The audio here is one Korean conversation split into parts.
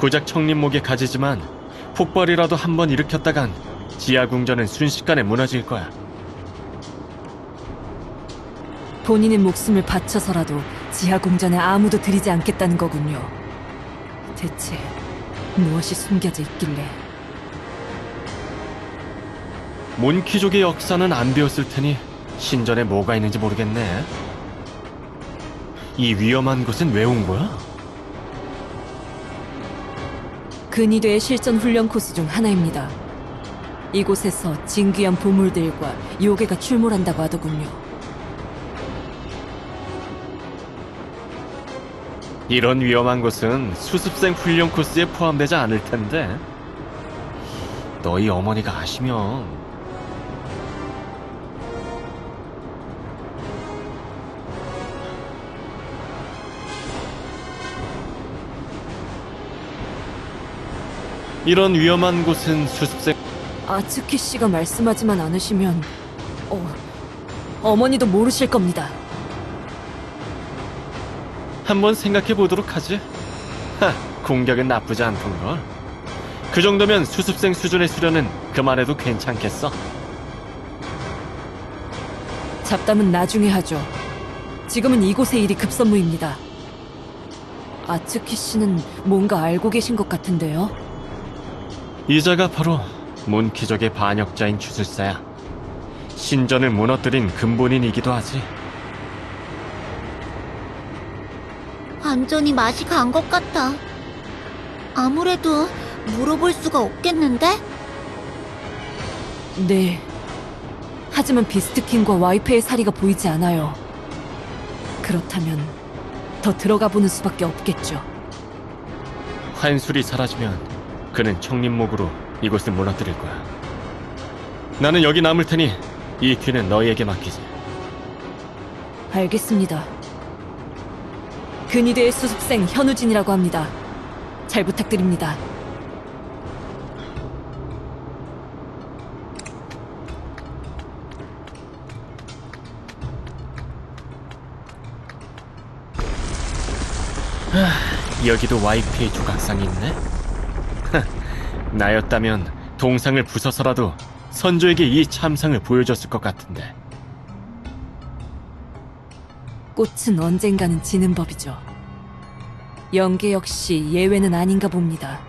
고작 청림목에 가지지만 폭발이라도 한 번 일으켰다간 지하 궁전은 순식간에 무너질 거야. 본인의 목숨을 바쳐서라도 지하 궁전에 아무도 들이지 않겠다는 거군요. 대체 무엇이 숨겨져 있길래? 몬키족의 역사는 안 배웠을 테니 신전에 뭐가 있는지 모르겠네. 이 위험한 곳은 왜 온 거야? 근위대의 실전 훈련 코스 중 하나입니다. 이곳에서 진귀한 보물들과 요괴가 출몰한다고 하더군요. 이런 위험한 곳은 수습생 훈련 코스에 포함되지 않을 텐데. 너희 어머니가 아시면 이런 위험한 곳은 수습생 아츠키 씨가 말씀하지만 않으시면 어, 어머니도 모르실 겁니다. 한번 생각해 보도록 하지. 하, 공격은 나쁘지 않던걸. 그 정도면 수습생 수준의 수련은 그만해도 괜찮겠어. 잡담은 나중에 하죠. 지금은 이곳의 일이 급선무입니다. 아츠키 씨는 뭔가 알고 계신 것 같은데요. 이자가 바로 몬키족의 반역자인 주술사야. 신전을 무너뜨린 근본인이기도 하지. 완전히 맛이 간 것 같아. 아무래도 물어볼 수가 없겠는데? 네. 하지만 비스트킨과 와이프의 사리가 보이지 않아요. 그렇다면 더 들어가 보는 수밖에 없겠죠. 환술이 사라지면 그는 청림목으로 이곳을 무너뜨릴 거야. 나는 여기 남을 테니 이 뒤는 너희에게 맡기지. 알겠습니다. 근위대의 수습생 현우진이라고 합니다. 잘 부탁드립니다. 여기도 와이프의 조각상이 있네? 하, 나였다면 동상을 부숴서라도 선조에게 이 참상을 보여줬을 것 같은데. 꽃은 언젠가는 지는 법이죠. 연계 역시 예외는 아닌가 봅니다.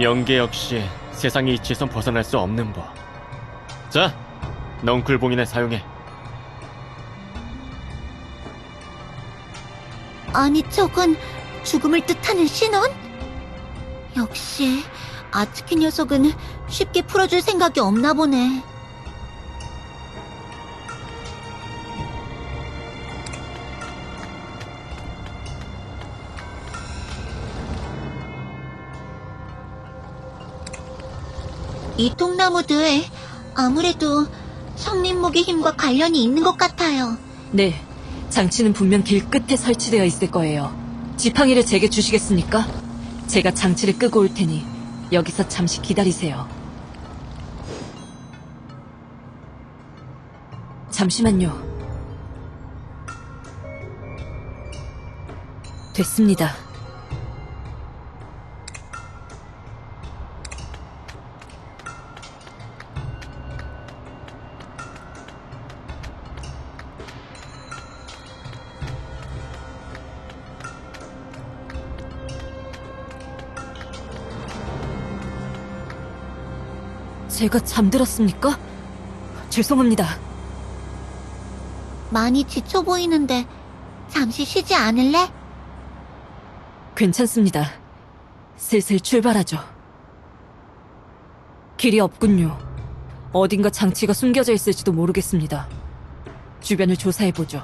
영계 역시 세상의 이치에선 벗어날 수 없는 법. 자, 넝쿨봉인을 사용해. 아니, 저건 죽음을 뜻하는 신원? 역시, 아츠키 녀석은 쉽게 풀어줄 생각이 없나 보네. 이 통나무들 아무래도 성림목의 힘과 관련이 있는 것 같아요. 네, 장치는 분명 길 끝에 설치되어 있을 거예요. 지팡이를 제게 주시겠습니까? 제가 장치를 끄고 올 테니 여기서 잠시 기다리세요. 잠시만요. 됐습니다. 제가 잠들었습니까? 죄송합니다. 많이 지쳐 보이는데 잠시 쉬지 않을래? 괜찮습니다. 슬슬 출발하죠. 길이 없군요. 어딘가 장치가 숨겨져 있을지도 모르겠습니다. 주변을 조사해보죠.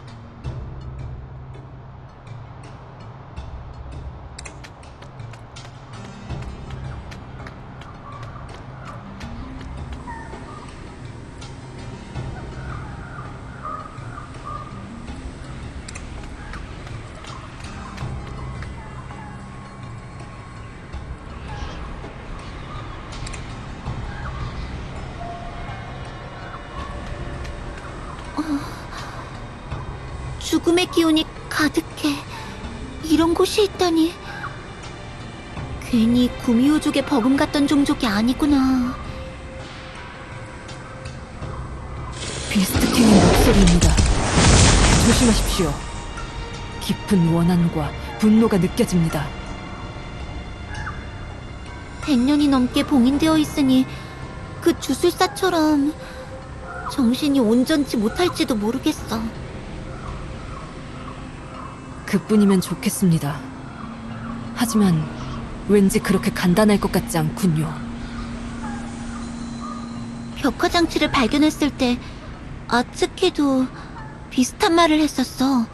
죽음의 기운이 가득해. 이런 곳이 있다니 괜히 구미호족에 버금갔던 종족이 아니구나. 비스트킹의 목소리입니다. 조심하십시오. 깊은 원한과 분노가 느껴집니다. 100년이 넘게 봉인되어 있으니 그 주술사처럼 정신이 온전치 못할지도 모르겠어. 그뿐이면 좋겠습니다. 하지만 왠지 그렇게 간단할 것 같지 않군요. 벽화 장치를 발견했을 때 아츠키도 비슷한 말을 했었어.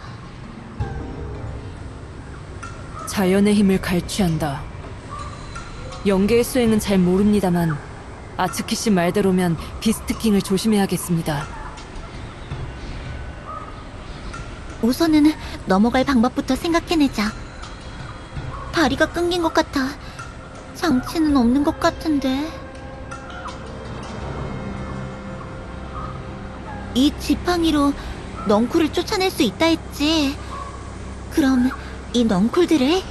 자연의 힘을 갈취한다. 연계의 수행은 잘 모릅니다만 아츠키 씨 말대로면 비스트킹을 조심해야겠습니다. 우선은 넘어갈 방법부터 생각해내자. 다리가 끊긴 것 같아. 장치는 없는 것 같은데. 이 지팡이로 넝쿨을 쫓아낼 수 있다 했지. 그럼 이 넝쿨들을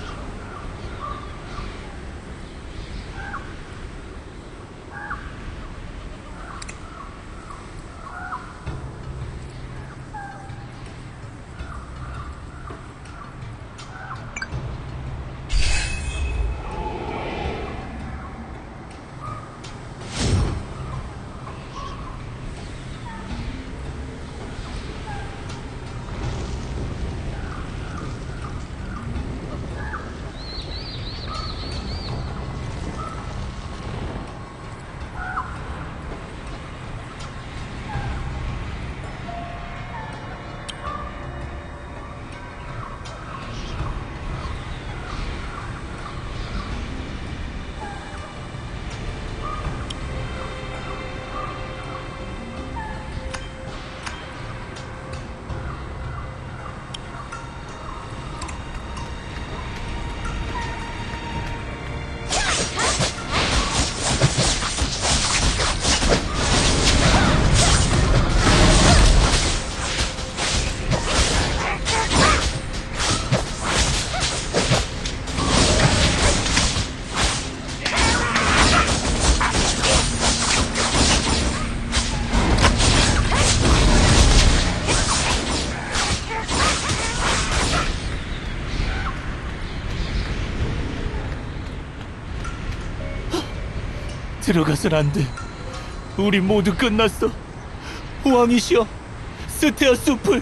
들어가선 안 돼. 우리 모두 끝났어. 왕이시여, 스테아 숲을.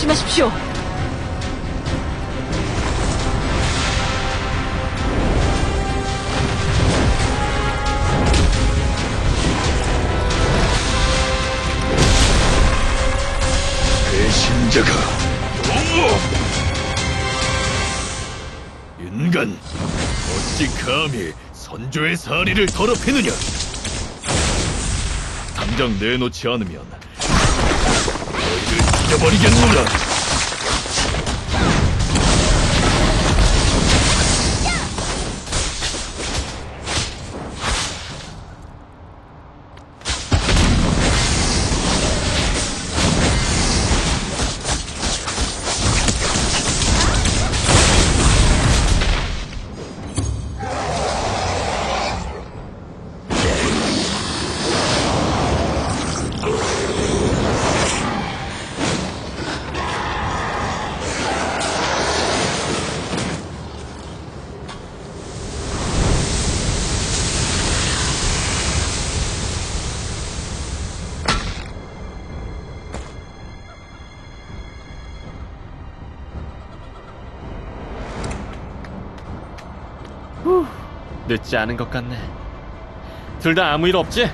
조심하십시오. 배신자가 인간 어찌 감히 선조의 사리를 더럽히느냐 당장 내놓지 않으면 죽여버리겠노라 늦지 않은 것 같네. 둘 다 아무 일 없지?